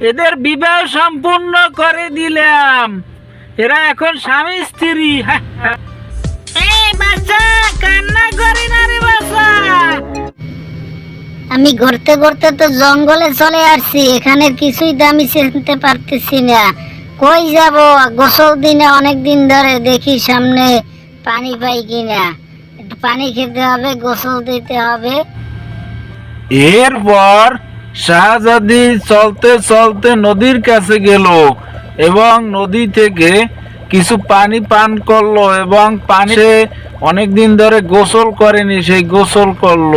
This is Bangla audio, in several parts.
এদের বিবাহ সম্পূর্ণ করে দিলাম। এরা এখন স্বামী স্ত্রী। হ্যাঁ। এই বাচ্চা কান্না করি না রে বাচ্চা। আমি ঘুরতে ঘুরতে তো জঙ্গলে চলে আসছি এখানে কিছুই তো আমি চিনতে পারতেছি না। কই যাব? গোসল দিনে অনেক দিন ধরে দেখি সামনে পানি পাই কিনা। একটু পানি খেতে হবে গোসল দিতে হবে। এরপর শাহজাদি চলতে চলতে নদীর কাছে গেল এবং নদী থেকে কিছু পানি পান করল এবং পানি অনেক দিন ধরে গোসল করেনি সেই গোসল করল।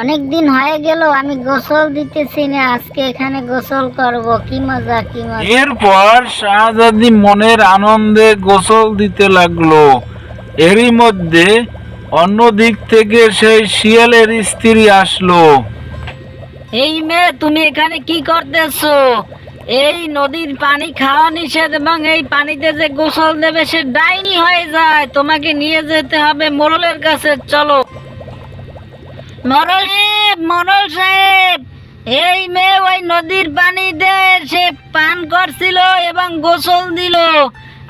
অনেক দিন হয়ে গেল আমি গোসল দিতেছি না আজকে এখানে গোসল করব কি মজা কি মজা। এরপর শাহজাদি মনের আনন্দে গোসল দিতে লাগল। এরই মধ্যে অন্য দিক থেকে সেই শিয়ালের স্ত্রী আসলো। এই মেয়ে, তুমি এখানে কি করতেছো? এই নদীর পানি খাওয়া নিষেধ এবং এই পানিতে যে গোসল দেবে সে ডাইনি হয়ে যায়। তোমাকে নিয়ে যেতে হবে মোরলের কাছে। চলো। মরল সাহেব মরল সাহেব, এই মেয়ে ওই নদীর পানিতে সে পান করছিল এবং গোসল দিল।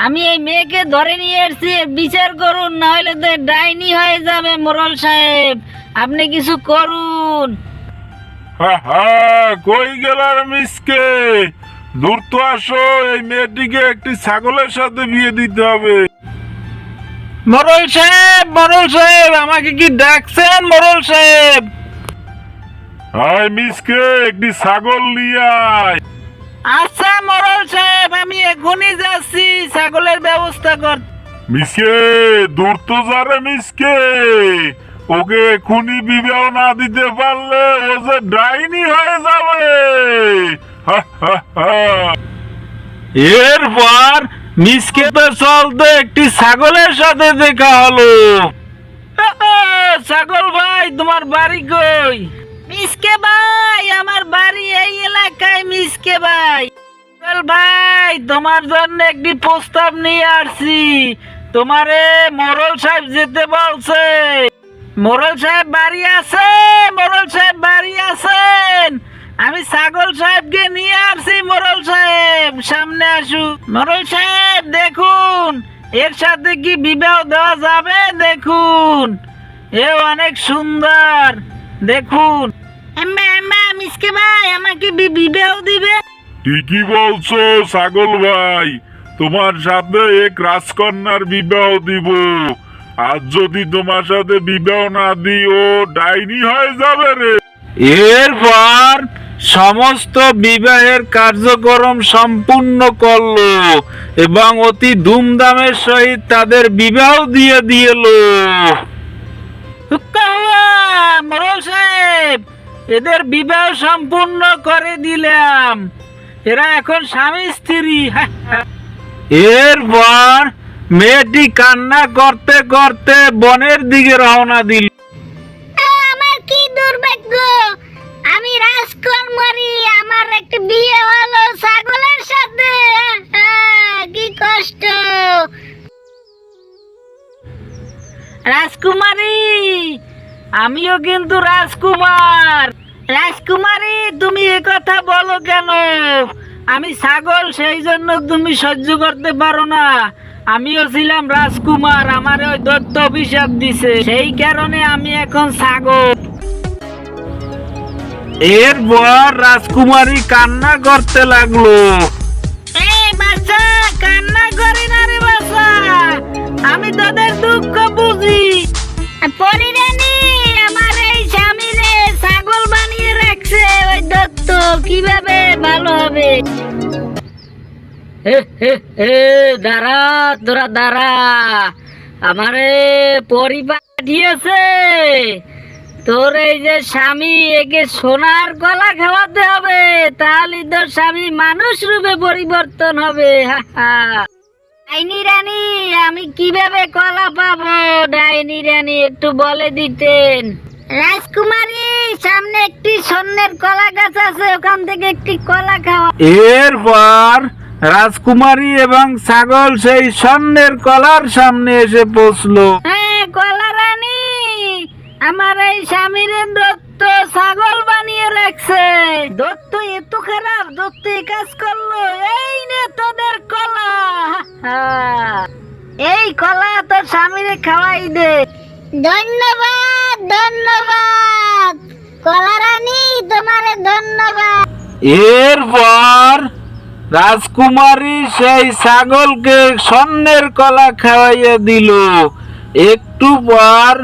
আমি এই মেয়েকে ধরে নিয়ে এসেছি, বিচার করুন না তো ডাইনি হয়ে যাবে মোরল সাহেব। আপনি কিছু করুন। কই গেলার মিসকে? দূর তো আসো এই মেয়েটিকে একটি ছাগলের সাথে বিয়ে দিতে হবে। মরল সাহেব মরল সাহেব আমাকে কি ডাকছেন মরল সাহেব? আয় মিসকে একটি ছাগল নিয়ে আয়। আচ্ছা মরল সাহেব আমি এখনই যাচ্ছি ছাগলের ব্যবস্থা কর। মিসকে দূর তো যারে মিসকে। ওকে এখনই বিবাহ না দিতে পারলে ও যে ডাইনি হয়ে যাবে। এরপর মিসকে তো চলতে একটি ছাগলের সাথে দেখা হলো। ছাগল ভাই, তোমার বাড়ি কই? মিসকে ভাই, আমার বাড়ি এই এলাকায় মিসকে ভাই। ভাই, তোমার জন্য একটি প্রস্তাব নিয়ে আসছি। তোমারে মোরল সাহেব যেতে বলছে। মোরল সাহেব বাড়ি আছে, মোরল সাহেব বাড়ি আছেন। আমি ছাগল সাহেবকে নিয়ে আসছি, মোরল সাহেব, সামনে আসুন। মোরল সাহেব, দেখুন, এর সাথে কি বিবাহ দেওয়া যাবে? দেখুন, এ অনেক সুন্দর, দেখুন। আম্মা আম্মা, মিসকে ভাই, আমাকে বিবাহ দিবে? ঠিকই বলছো, ছাগল ভাই। তোমার সাথে এক রাজকন্যার বিবাহ দিব। আর যদি তোমার সাথে বিবাহ না দিই ও ডাইনি হয়ে যাবে রে। এরপর সমস্ত বিবাহের কার্যক্রম সম্পূর্ণ করল এবং অতি ধুমধামের সহিত তাদের বিবাহ দিয়ে দিল মরল সাহেব এদের বিবাহ সম্পূর্ণ করে দিলাম। এরা এখন স্বামী স্ত্রী এরপর মেয়েটি কান্না করতে করতে বনের দিকে রওনা দিল। আমার কি দুর্ভাগ্য? আমি রাজকুমারী আমার একটা বিয়ে হলো ছাগলের সাথে। কি কষ্ট। রাজকুমারী আমিও কিন্তু রাজকুমার। রাজকুমারী তুমি এ কথা বলো কেন? আমি ছাগল সেই জন্য তুমি সহ্য করতে পারো না। আমিও ছিলাম রাজকুমার আমার ওই দত্ত অভিশাপ দিছে। সেই কারণে আমি এখন ছাগল। এরপর রাজকুমারী কান্না করতে লাগল। এই বাচ্চা কান্না করি না রে বাচ্চা। আমি তোদের দুঃখ বুঝি। পরিরানী আমার এই স্বামীরে ছাগল বানিয়ে রাখছে ওই দত্ত কীভাবে ভালো হবে। হে হে হে দাঁড়া তোরা দাঁড়া। আমারে পরিবার দিয়েছে। তোর এই যে স্বামী একে সোনার গলা খাওয়াতে হবে। তাহলে তোর স্বামী মানুষ রূপে পরিবর্তন হবে। ডাইনি রানী আমি কীভাবে কলা পাবো? ডাইনি রানী একটু বলে দিতেন। রাজকুমারী সামনে একটি স্বর্ণের কলা গাছ আছে ওখান থেকে একটি কলা খাওয়া। এরপর রাজকুমারী এবং ছাগল সেই স্বর্ণের কলার সামনে এসে পৌঁছলো হ্যাঁ কলা রানী আমার এই স্বামীর দত্ত ছাগল বানিয়ে রাখছে। দত্ত এত খারাপ দত্ত এই কাজ করল এই নে তোদের কলা। এই কলা তোর স্বামীরে খাওয়াই দে। ধন্যবাদ ধন্যবাদ। কলা তোমারে ধন্যবাদ। এরপর রাজকুমারী সেই ছাগলকে স্বর্ণের কলা খাওয়াইয়া দিল। একটু পর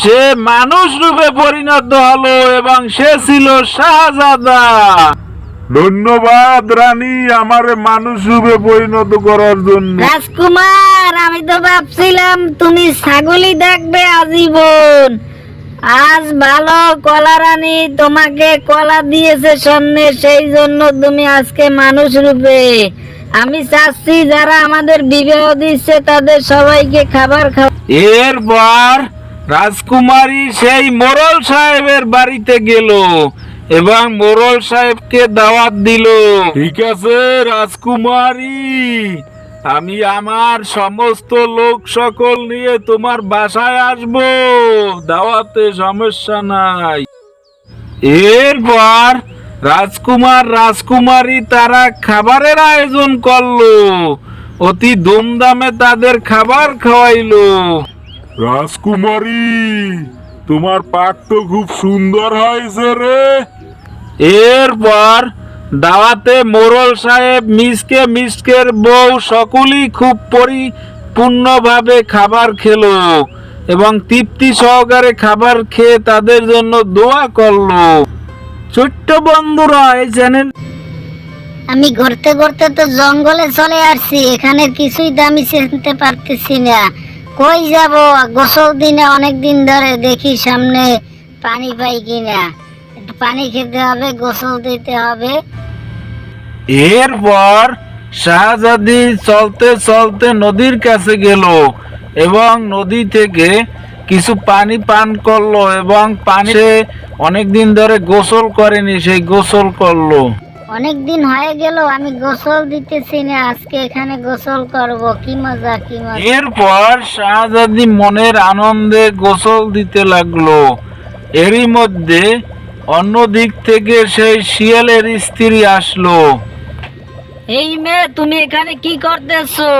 সে মানুষ রূপে পরিণত হলো এবং সে ছিল শাহজাদা। ধন্যবাদ রানী আমার মানুষ রূপে পরিণত করার জন্য। রাজকুমার আমি তো ভাবছিলাম তুমি ছাগলই দেখবে আজীবন। আজ ভালো কলা রানী তোমাকে কলা দিয়েছে সন্ধ্যে সেই জন্য তুমি আজকে মানুষ রূপে। আমি চাচ্ছি যারা আমাদের বিবাহ দিচ্ছে তাদের সবাইকে খাবার খাওয়া এরপর রাজকুমারী সেই মোরল সাহেবের বাড়িতে গেল এবং মোরল সাহেবকে দাওয়াত দিল। ঠিক আছে রাজকুমারী। আমি আমার সমস্ত লোক সকল নিয়ে তোমার বাসায় আসব। দাওয়াতে সমস্যা নাই। এরপর রাজকুমার রাজকুমারী তারা খাবারের আয়োজন করল। অতি ধুমধামে তাদের খাবার খাওয়াইলো। রাজকুমারী তোমার পাক তো খুব সুন্দর হয়েছে রে। এরপর দাওয়াতে মোরল সাহেব, মিসকে মিসকের বউ সকলেই খুব পরিপূর্ণভাবে খাবার খেলো এবং তৃপ্তি সহকারে খাবার খেয়ে তাদের জন্য দোয়া করল। ছোট্ট বন্ধুরা, এই চ্যানেল আমি ঘুরতে ঘুরতে তো জঙ্গলে চলে আসছি, এখানে কিছুই দামি চিনতে পারতেছি না। কই যাব? গোসল দিনে অনেক দিন ধরে দেখি সামনে পানি পাই কিনা। পানি খেতে হবে গোসল দিতে হবে। এরপর শাহজাদি চলতে চলতে নদীর কাছে গেল এবং নদী থেকে কিছু পানি পান করল এবং পানি অনেক দিন ধরে গোসল করেনি সেই গোসল করল। অনেক দিন হয়ে গেল আমি গোসল দিতেছি না আজকে এখানে গোসল করব কি মজা কি মজা। এরপর শাহজাদি মনের আনন্দে গোসল দিতে লাগল। এরই মধ্যে অন্য দিক থেকে সেই শিয়ালের স্ত্রী আসলো। এই মেয়ে, তুমি এখানে কি করতেছো?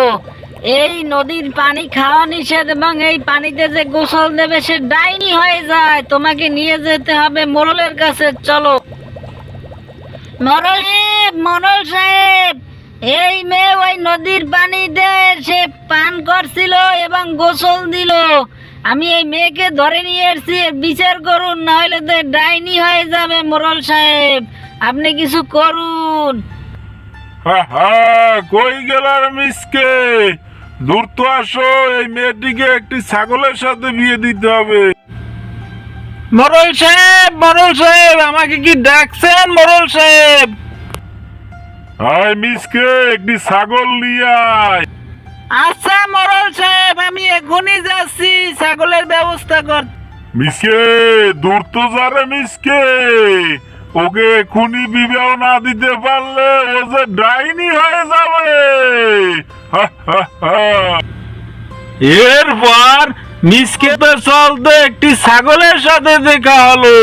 এই নদীর পানি খাওয়া নিষেধ এবং এই পানিতে যে গোসল দেবে, সে ডাইনি হয়ে যায়। তোমাকে নিয়ে যেতে হবে মোরলের কাছে। চলো। মরল মরল সাহেব, এই মেয়ে ওই নদীর পানিতে সে পান করছিল এবং গোসল দিল। আমি এই মেয়েকে ধরে নিয়ে এসেছি বিচার করুন না হলে তো ডাইনি হয়ে যাবে মোরল সাহেব। আপনি কিছু করুন। হা হা কই গেলার মিসকে? দূর তো আসো এই মেয়েটিকে একটি ছাগলের সাথে বিয়ে দিতে হবে। মরল সাহেব মরল সাহেব আমাকে কি ডাকছেন মরল সাহেব? আয় মিসকে একটি ছাগল নিয়ে আয়। এখনই যাচ্ছি ছাগলের ব্যবস্থা কর। মিসকে দূর তো যারে মিসকে। ওকে এখনই বিবাহ না দিতে পারলে ও যে ডাইনি হয়ে যাবে। হা, হা, হা। এরপর মিসকেতে চলতে একটি ছাগলের সাথে দেখা হলো।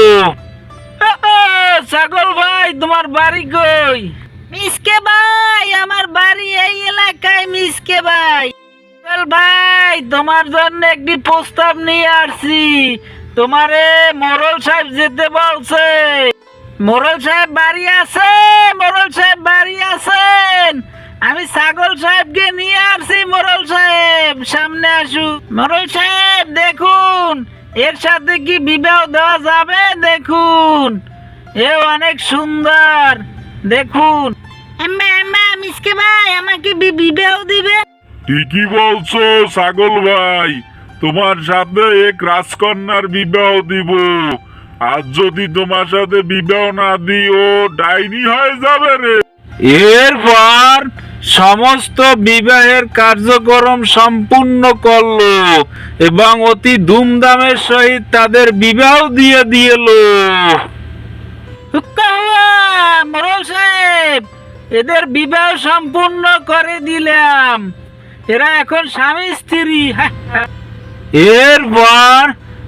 ছাগল ভাই তোমার বাড়ি কই? মিসকে ভাই আমার বাড়ি এই এলাকায় মিসকে ভাই। ছাগল ভাই, তোমার জন্য একটি প্রস্তাব নিয়ে আসছি। তোমারে মোরল সাহেব যেতে বলছে। মোরল সাহেব বাড়ি আছে মোরল সাহেব বাড়ি আছেন। আমি ছাগল সাহেবকে নিয়ে আসছি, মোরল সাহেব। সামনে আসুন। মোরল সাহেব, দেখুন, এর সাথে কি বিবাহ দেওয়া যাবে? দেখুন, এ অনেক সুন্দর। দেখুন। মিসকে ভাই, আমাকে বিবাহ দিবে ঠিকই বলছো, ছাগল ভাই। তোমার সাথে এক রাজকন্যার বিবাহ দিব। আর যদি তোমার সাথে বিবাহ না দিও, ডাইনি হয়ে যাবে রে। এরপর সমস্ত বিবাহের কার্যক্রম সম্পূর্ণ করল এবং অতি ধুমধামের সহিত তাদের বিবাহ দিয়ে দিল মরল সাহেব, এদের বিবাহ সম্পূর্ণ করে দিলাম। এরা এখন স্বামী স্ত্রী হ্যাঁ। এরপর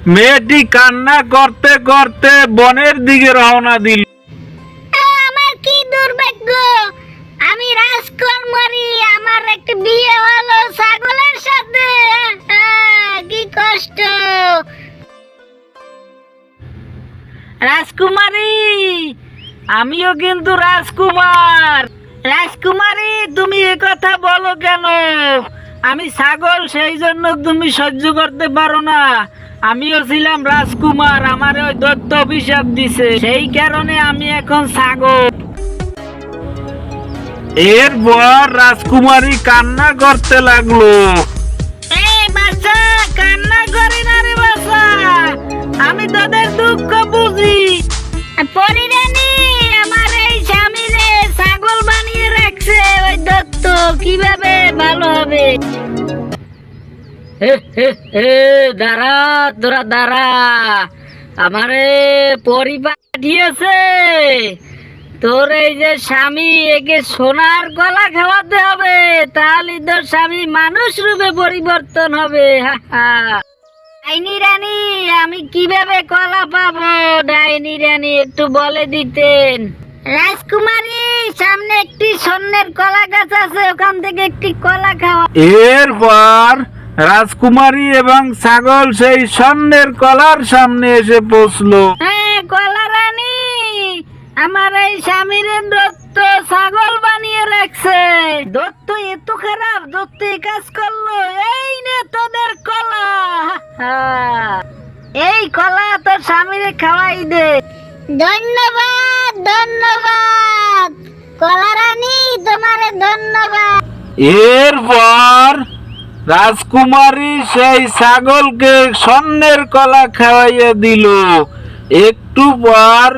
মেয়েটি কান্না করতে করতে বনের দিকে রওনা দিল। আমার কি দুর্ভাগ্য? আমি আমার একটা বিয়ে হলো ছাগলের সাথে। কি কষ্ট। রাজকুমারী আমিও কিন্তু রাজকুমার। রাজকুমারী তুমি কথা বলো কেন? আমি ছাগল সেই জন্য তুমি সহ্য করতে পারো না। আমিও ছিলাম রাজকুমার আমার ওই দত্ত অভিশাপ দিছে। সেই কারণে আমি এখন ছাগল। এরপর রাজকুমারী কান্না করতে লাগল। কান্না করি না রে বাচ্চা। আমি তোদের দুঃখ বুঝি। পরিরানি আমার এই স্বামী রে ছাগল বানিয়ে রাখছে ওই দত্ত কীভাবে ভালো হবে? দাঁড়া আমারে পরিবার দিয়েছে। তোর এই যে স্বামী, একে সোনার গলা খাওয়াতে হবে। তাহলে তোর স্বামী মানুষ রূপে পরিবর্তন হবে। ডাইনি রানী, আমি কীভাবে কলা পাবো? ডাইনি রানী, একটু বলে দিতেন। রাজকুমারী সামনে স্বর্ণের কলা গাছ আছে ওখান থেকে একটি কলা খাওয়া। এরপর রাজকুমারী এবং ছাগল সেই স্বর্ণের কলার সামনে এসে পৌঁছলো। হ্যাঁ কলা রানী আমার এই স্বামীর দত্ত ছাগল বানিয়ে রাখছে। দত্ত এত খারাপ দত্ত এই কাজ করল এই নে তোদের কলা। হা। এই কলা তোর স্বামীরে খাওয়াই দে। ধন্যবাদ ধন্যবাদ। কলা তোমারে ধন্যবাদ। এরপর রাজকুমারী সেই ছাগলকে স্বর্ণের কলা খাওয়াইয়ে দিল। একটু পর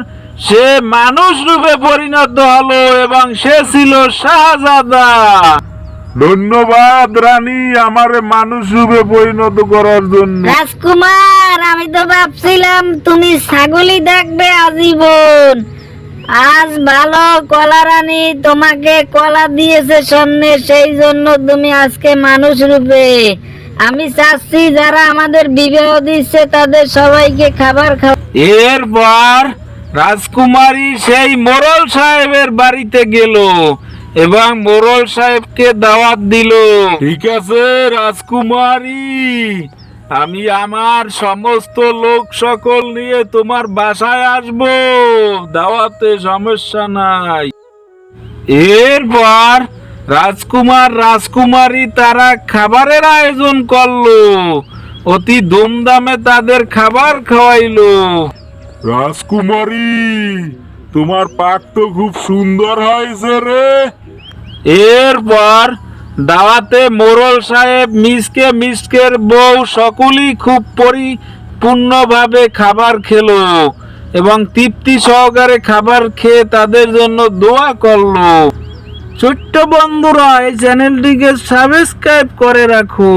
সে মানুষ রূপে পরিণত হলো এবং সে ছিল শাহজাদা। ধন্যবাদ রানী আমারে মানুষ রূপে পরিণত করার জন্য। রাজকুমার আমি তো ভাবছিলাম তুমি ছাগলই দেখবে আজীবন। আজ ভালো কলা রানী তোমাকে কলা দিয়েছে স্বর্ণে সেই জন্য তুমি আজকে মানুষ রূপে। আমি চাচ্ছি যারা আমাদের বিবাহ দিচ্ছে তাদের সবাইকে খাবার খাওয়া এরপর রাজকুমারী সেই মোরল সাহেবের বাড়িতে গেল এবং মোরল সাহেবকে দাওয়াত দিল। ঠিক আছে রাজকুমারী। আমি আমার সমস্ত লোক সকল নিয়ে তোমার বাসায় আসব। দাওয়াতে সমস্যা নাই। এরপর রাজকুমার রাজকুমারী তারা খাবারের আয়োজন করল। অতি ধুমধামে তাদের খাবার খাওয়াইলো। রাজকুমারী তোমার পাক তো খুব সুন্দর হয়েছে রে। এরপর দাওয়াতে মোরল সাহেব মিসকে মিসকের বউ সকলেই খুব পরিপূর্ণভাবে খাবার খেল এবং তৃপ্তি সহকারে খাবার খেয়ে তাদের জন্য দোয়া করল। ছোট্ট বন্ধুরা, এই চ্যানেলটিকে সাবস্ক্রাইব করে রাখো।